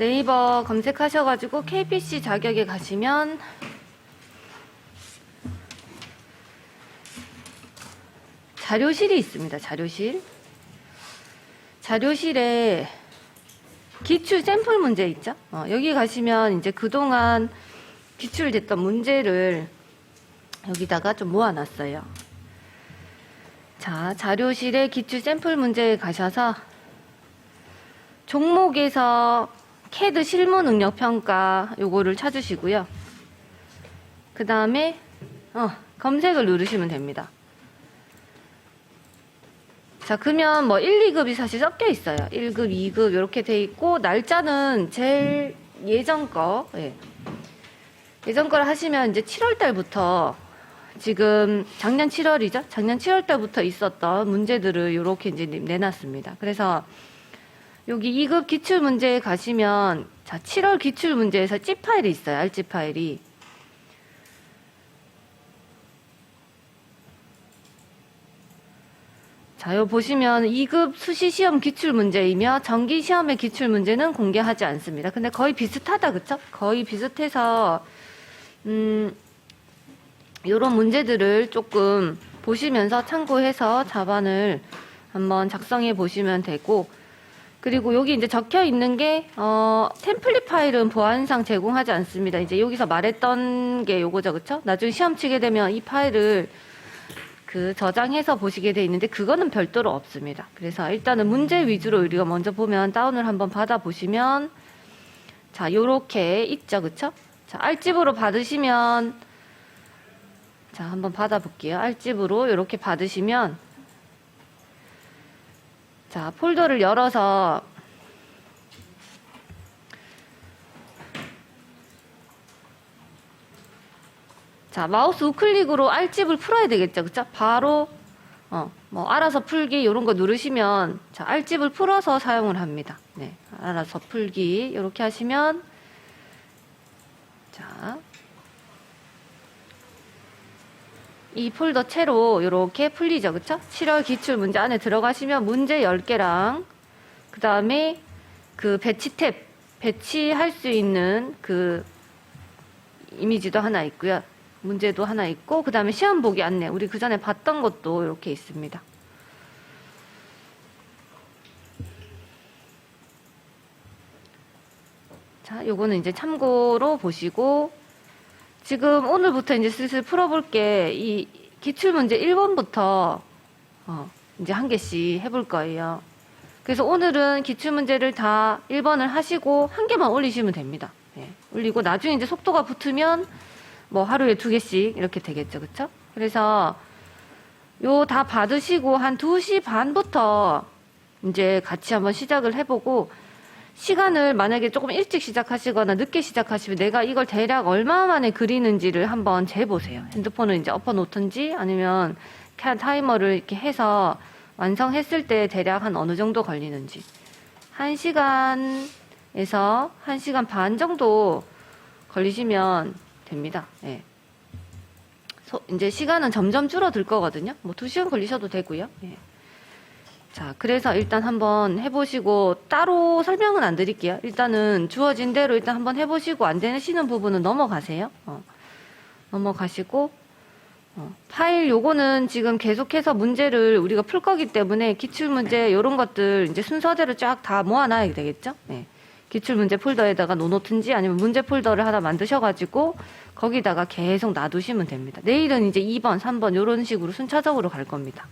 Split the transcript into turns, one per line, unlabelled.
네이버 검색하셔가지고 KPC 자격에 가시면 자료실이 있습니다. 자료실. 자료실에 기출 샘플 문제 있죠? 어, 여기 가시면 이제 그동안 기출됐던 문제를 여기다가 좀 모아놨어요. 자, 자료실에 기출 샘플 문제에 가셔서 종목에서 캐드 실무 능력 평가 요거를 찾으시고요. 그 다음에 어, 검색을 누르시면 됩니다. 자, 그러면 뭐 1, 2급이 사실 섞여 있어요. 1급, 2급 이렇게 돼 있고 날짜는 제일 예전 거 예. 예전 거를 하시면 이제 7월 달부터 지금 작년 7월이죠. 작년 7월 달부터 있었던 문제들을 이렇게 이제 내놨습니다. 그래서 여기 2급 기출 문제에 가시면 자 7월 기출 문제에서 찝 파일이 있어요. 알집 파일이. 자, 요 보시면 2급 수시 시험 기출 문제이며 정기 시험의 기출 문제는 공개하지 않습니다. 근데 거의 비슷하다, 그쵸? 거의 비슷해서 음 요런 문제들을 조금 보시면서 참고해서 답안을 한번 작성해 보시면 되고 그리고 여기 이제 적혀 있는 게, 어, 템플릿 파일은 보안상 제공하지 않습니다. 이제 여기서 말했던 게 요거죠. 그쵸? 나중에 시험 치게 되면 이 파일을 그 저장해서 보시게 돼 있는데 그거는 별도로 없습니다. 그래서 일단은 문제 위주로 우리가 먼저 보면 다운을 한번 받아 보시면 자, 요렇게 있죠. 그쵸? 자, 알집으로 받으시면 자, 한번 받아 볼게요. 알집으로 이렇게 받으시면 자, 폴더를 열어서 자, 마우스 우클릭으로 알집을 풀어야 되겠죠. 그쵸? 바로 어, 뭐 알아서 풀기 이런 거 누르시면 자, 알집을 풀어서 사용을 합니다. 네. 알아서 풀기 이렇게 하시면 자, 이 폴더 채로 이렇게 풀리죠. 그쵸? 7월 기출 문제 안에 들어가시면 문제 10개랑 그 다음에 그 배치 탭, 배치할 수 있는 그 이미지도 하나 있고요. 문제도 하나 있고 그 다음에 시험 보기 안내 우리 그 전에 봤던 것도 이렇게 있습니다. 자, 요거는 이제 참고로 보시고 지금 오늘부터 이제 슬슬 풀어볼 게 이 기출 문제 1번부터 어, 이제 한 개씩 해볼 거예요. 그래서 오늘은 기출 문제를 다 1번을 하시고 한 개만 올리시면 됩니다. 예, 올리고 나중에 이제 속도가 붙으면 뭐 하루에 두 개씩 이렇게 되겠죠. 그쵸? 그래서 요 다 받으시고 한 2시 반부터 이제 같이 한번 시작을 해보고 시간을 만약에 조금 일찍 시작하시거나 늦게 시작하시면 내가 이걸 대략 얼마 만에 그리는지를 한번 재보세요. 핸드폰을 이제 엎어 놓든지 아니면 그냥 타이머를 이렇게 해서 완성했을 때 대략 한 어느 정도 걸리는지. 한 시간에서 한 시간 반 정도 걸리시면 됩니다. 예. 소- 이제 시간은 점점 줄어들 거거든요. 뭐두 시간 걸리셔도 되고요. 예. 자, 그래서 일단 한번 해보시고 따로 설명은 안 드릴게요. 일단은 주어진 대로 일단 한번 해보시고 안 되시는 부분은 넘어가세요. 어. 넘어가시고 어, 파일 요거는 지금 계속해서 문제를 우리가 풀 거기 때문에 기출 문제 요런 것들 이제 순서대로 쫙 다 모아놔야 되겠죠. 네. 기출 문제 폴더에다가 놓놓든지 아니면 문제 폴더를 하나 만드셔가지고 거기다가 계속 놔두시면 됩니다. 내일은 이제 2번, 3번 요런 식으로 순차적으로 갈 겁니다.